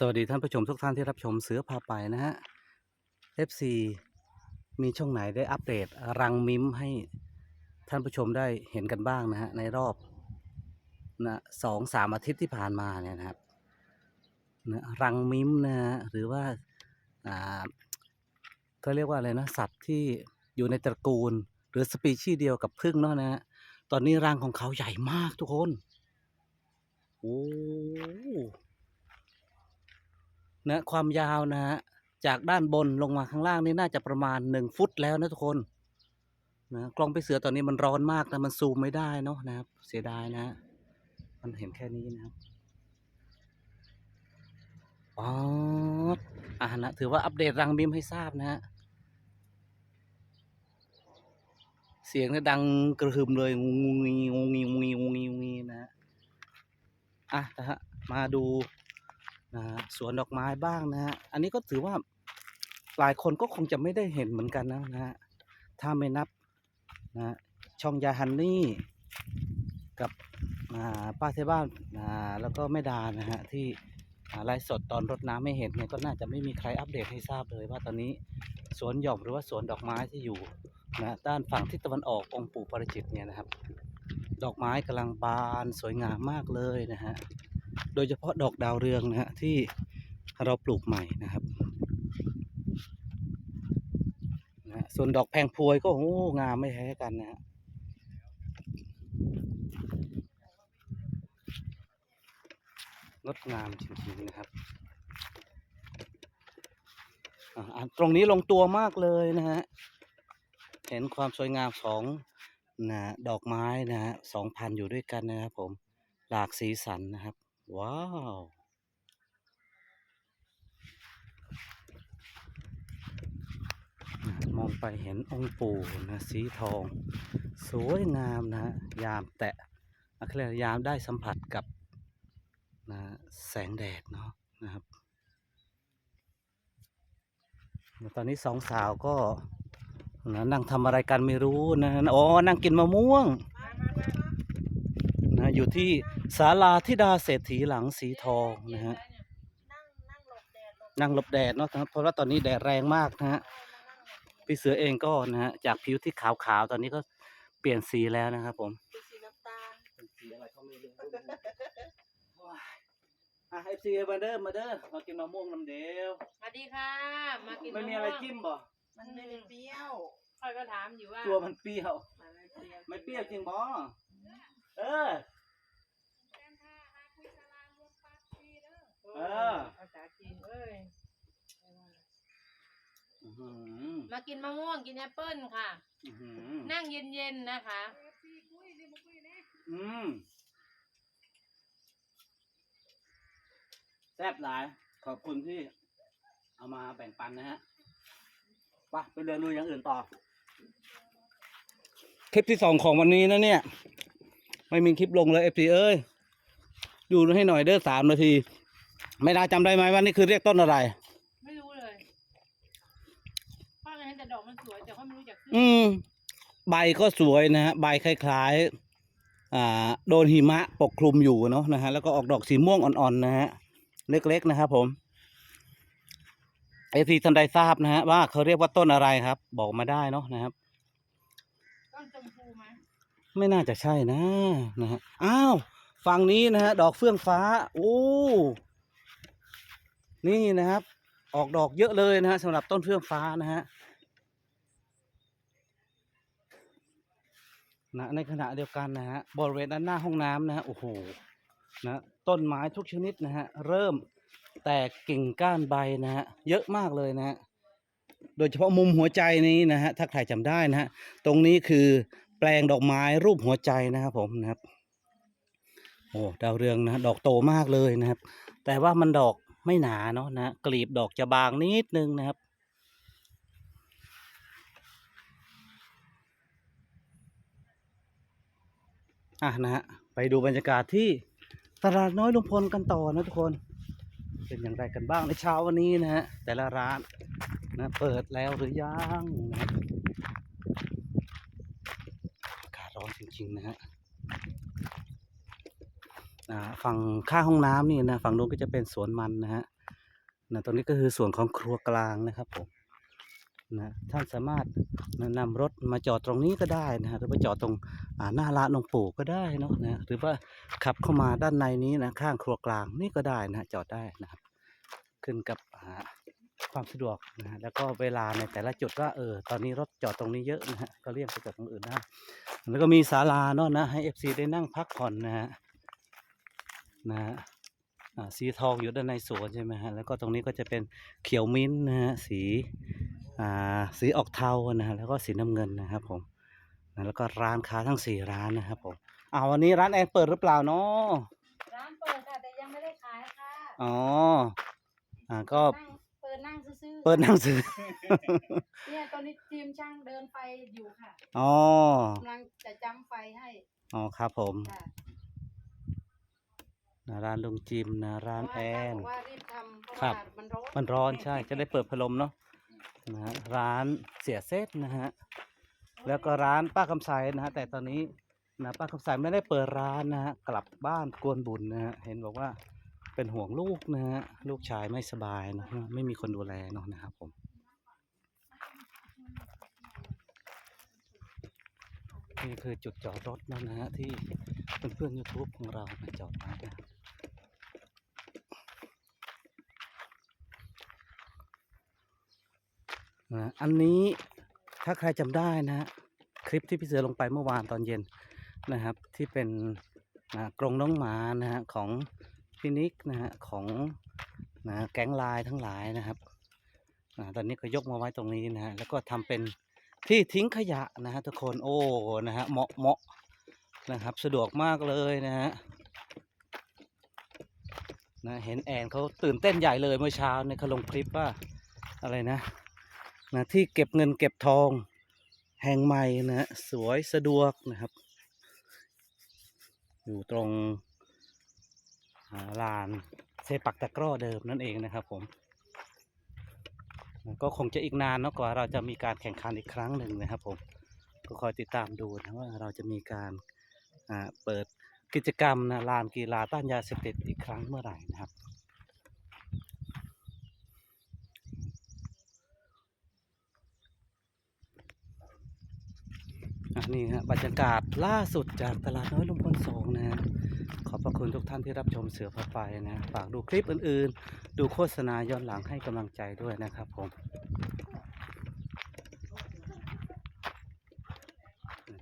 สวัสดีท่านผู้ชมทุกท่านที่รับชมเสือพาไปนะฮะ FC มีช่องไหนได้อัปเดตรังมิมให้ท่านผู้ชมได้เห็นกันบ้างนะฮะ ในรอบนะสองสามอาทิตย์ที่ผ่านมาเนี่ยนะครับนะรังมิมนะฮะหรือว่าอ่าก็เรียกว่าอะไรนะสัตว์ที่อยู่ในตระกูล หรือสปีชีส์เดียวกับผึ้งเนาะนะฮะตอนนี้รังของเขาใหญ่มากทุกคนโอ้ นะความยาวนะฮะจากด้านบนลงมาข้างล่างนี่น่าจะประมาณหนึ่งฟุตแล้วนะทุกคนนะกล้องไปเสือตอนนี้มันร้อนมากนะมันซูมไม่ได้เนาะนะครับ เสียดายนะมันเห็นแค่นี้นะครับอ๋ออ่านะถือว่าอัปเดตรังบิมให้ทราบนะฮะเสียงเนี่ยดังกระหึ่มเลยงูงูงีงูงีงูงีงูงีงูงีนะฮะอะนะฮะมาดู นะฮะสวนดอกไม้บ้างนะฮะอันนี้ก็ถือว่าหลายคนก็คงจะไม่ได้เห็นเหมือนกันนะนะฮะถ้าไม่นับนะช่องยาฮันนี่กับป้าเทบ้านแล้วก็แม่ดานะฮะที่อ่าไลฟ์สดตอนรดน้ำไม่เห็นเนี่ยก็น่าจะไม่มีใครอัปเดตให้ทราบเลยว่าตอนนี้สวนหย่อมหรือว่าสวนดอกไม้ที่อยู่นะด้านฝั่งทิศตะวันออกองค์ปู่ปริจิตเนี่ยนะครับ ดอกไม้กำลังบานสวยงามมากเลยนะฮะ โดยเฉพาะดอกดาวเรืองนะฮะที่เราปลูกใหม่นะครับนะฮะส่วนดอกแพงพวยก็โอ้งามไม่แพ้กันนะฮะงดงามจริงๆนะครับตรงนี้ลงตัวมากเลยนะฮะ เห็นความสวยงามของนะดอกไม้นะฮะสองพันอยู่ด้วยกันนะครับผม หลากสีสันนะครับ ว้าว มองไปเห็นองค์ปู่นะสีทอง สวยงามนะ ยามแตะอะไรยกยามได้สัมผัสกับนะแสงแดดเนาะนะครับ ตอนนี้สองสาวก็นะนั่งทำอะไรกันไม่รู้นะ อ๋อ นั่งกินมะม่วงนะอยู่ที่ ศาลาธิดาเศรษฐีหลังสีทองนะฮะนั่งนั่งหลบแดดหลบนั่งหลบแดดเนาะครับเพราะว่าตอนนี้แดดแรงมากนะฮะพี่เสือเองก็นะฮะจากผิวที่ขาวๆตอนนี้ก็เปลี่ยนสีแล้วนะครับผมเป็นสีน้ำตาลเป็นสีอะไรก็ไม่รู้อะเอฟซีมาเด้อมาเด้อมากินมะม่วงน้ำเดียวสวัสดีค่ะมากินไม่มีอะไรจิ้มบ่มันไม่ได้เปรี้ยวค่อยก็ถามอยู่ว่าตัวมันเปรี้ยวมันไม่เปรี้ยวไม่เปรี้ยวจริงบ่เออ เออ ภาษาจีนเอ้ยอื้อหือมากินมะม่วงกินแอปเปิ้ลค่ะ อื้อหือนั่งเย็นๆนะคะ อืมแซ่บหลาย ขอบคุณที่ เอามาแบ่งปันนะฮะไปไปเดินลุยอย่างอื่นต่อ คลิปที่สองของวันนี้นะเนี่ย ไม่มีคลิปลงเลยเอฟซีเอ้ย ดูให้หน่อยเด้อสามนาที ไม่ได้จำได้ไหมว่านี่คือเรียกต้นอะไร ไม่รู้เลยพ่อเห็นแต่ดอกมันสวยแต่เขาไม่รู้จักชื่ออืม ใบก็สวยนะฮะใบคล้ายๆ อ่า โดนหิมะปกคลุมอยู่เนาะนะฮะแล้วก็ออกดอกสีม่วงอ่อนๆนะฮะเล็กๆนะครับผมเอซีท่านใดทราบนะฮะว่าเขาเรียกว่าต้นอะไรครับ บอกมาได้เนาะนะครับ ต้นชมพูไหมไม่น่าจะใช่นะนะฮะอ้าวฝั่งนี้นะฮะดอกเฟื่องฟ้า โอ้ นี่นะครับ ออกดอกเยอะเลยนะฮะสำหรับต้นเฟื่องฟ้านะฮะนะในขณะเดียวกันนะฮะบริเวณด้านหน้าห้องน้ำนะฮะโอ้โหนะต้นไม้ทุกชนิดนะฮะเริ่มแตกกิ่งก้านใบนะฮะเยอะมากเลยนะฮะโดยเฉพาะมุมหัวใจนี้นะฮะถ้าใครจำได้นะฮะตรงนี้คือแปลงดอกไม้รูปหัวใจนะครับผมนะครับโอ้ดาวเรืองนะฮะดอกโตมากเลยนะครับ แต่ว่ามันดอก ไม่หนาเนาะนะฮะกลีบดอกจะบางนิดนึงนะครับอะนะฮะไปดูบรรยากาศที่ตลาดน้อยลุงพลกันต่อนะทุกคน เป็นอย่างไรกันบ้างในเช้าวันนี้นะฮะแต่ละร้านนะเปิดแล้วหรือยังนะอากาศร้อนจริงๆนะฮะ ฝั่งข้างห้องน้ำนี่นะฝั่งนู้นก็จะเป็นสวนมันนะฮะนะตรงนี้ก็คือส่วนของครัวกลางนะครับผมนะท่านสามารถนะนำรถมาจอดตรงนี้ก็ได้นะฮะหรือว่าจอดตรงหน้าร้านหลวงปู่ก็ได้เนาะนะหรือว่าขับเข้ามาด้านในนี้นะข้างครัวกลางนี่ก็ได้นะจอดได้นะครับ ขึ้นกับความสะดวกนะฮะแล้วก็เวลาในแต่ละจุดว่าเออตอนนี้รถจอดตรงนี้เยอะนะฮะก็เลี่ยงไปจอดตรงอื่นได้แล้วก็มีศาลาเนาะนะให้เอฟซีได้นั่งพักผ่อนนะฮะ นะฮะอ่าสีทองอยู่ด้านในสวนใช่ไหมฮะแล้วก็ตรงนี้ก็จะเป็นเขียวมิ้นท์นะฮะสีอ่าสีออกเทานะฮะแล้วก็สีน้ำเงินนะครับผมนะแล้วก็ร้านค้าทั้งสี่ร้านนะครับผมอ้าววันนี้ร้านแอนเปิดหรือเปล่าเนาะร้านเปิดค่ะแต่ยังไม่ได้ขายค่ะอ๋ออ่าก็นั่งเปิดนั่งซื่อๆเปิดหนังสือเนี่ยตอนนี้ทีมช่างเดินไฟอยู่ค่ะอ๋อกำลังจะจำไฟให้อ๋อครับผมค่ะ นะร้านลุงจิมนะร้านแอเพนราะว่าช่างบอกว่ารีบทำเพราะครับว่ามันร้อนมันร้อนใช่จะได้เปิดพัดลมเนาะนะฮะร้านเสียเซตนะฮะแล้วก็ร้านป้าคำไสนะฮะแต่ตอนนี้นะป้าคำไสไม่ได้เปิดร้านนะฮะกลับบ้านกวนบุญนะฮะเห็นบอกว่าเป็นห่วงลูกนะฮะลูกชายไม่สบายเนอะไม่มีคนดูแลเนาะนะครับผมนี่คือจุดจอดรถนะฮะที่เพื่อนๆ YouTube ของเรามาจอดไว้นะครับ นะอันนี้ถ้าใครจำได้นะคลิปที่พี่เสือลงไปเมื่อวานตอนเย็นนะครับ ที่เป็นนะกรงน้องหมานะฮะของพี่นิกนะฮะของนะแก๊งลายทั้งหลายนะครับนะตอนนี้ก็ยกมาไว้ตรงนี้นะฮะแล้วก็ทำเป็นที่ทิ้งขยะนะฮะทุกคนโอ้นะฮะเหมาะเหมาะนะครับ สะดวกมากเลยนะฮะนะเห็นแอนเขาตื่นเต้นใหญ่เลยเมื่อเช้าเนี่ยเขาลงคลิปว่าอะไรนะ นะที่เก็บเงินเก็บทองแห่งใหม่นะฮะสวยสะดวกนะครับ อยู่ตรงลานเซปักตะกร้อเดิมนั่นเองนะครับผม ก็คงจะอีกนานนะกว่าเราจะมีการแข่งขันอีกครั้งหนึ่งนะครับผมก็คอยติดตามดูนะว่าเราจะมีการเปิดกิจกรรมนะลานกีฬาต้านยาเสพติดอีกครั้งเมื่อไหร่นะครับ นี่ฮะบรรยากาศล่าสุดจากตลาดน้อยลุงพลสองนะฮะขอบพระคุณทุกท่านที่รับชมเสือพาไปนะ ฝากดูคลิปอื่นๆ ดูโฆษณาย้อนหลังให้กำลังใจด้วยนะครับผม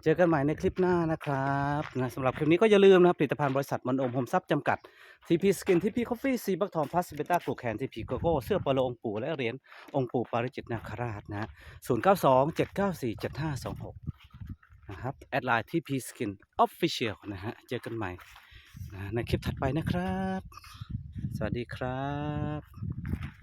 เจอกันใหม่ในคลิปหน้านะครับนะสำหรับคลิปนี้ก็อย่าลืมนะครับผลิตภัณฑ์บริษัทมันโอมโฮมซับจำกัดทีพีสกินทีพีคอฟฟี่ซีบักทองพลัสเบต้ากลูแคนทีพีโกโก้เสื้อปโลองค์ปู่และเหรียญองค์ปู่ปาริจิตนาคราชนะฮะศู นะครับแอดไลน์ที่ P Skin Official นะฮะเจอกันใหม่ในคลิปถัดไปนะครับ สวัสดีครับ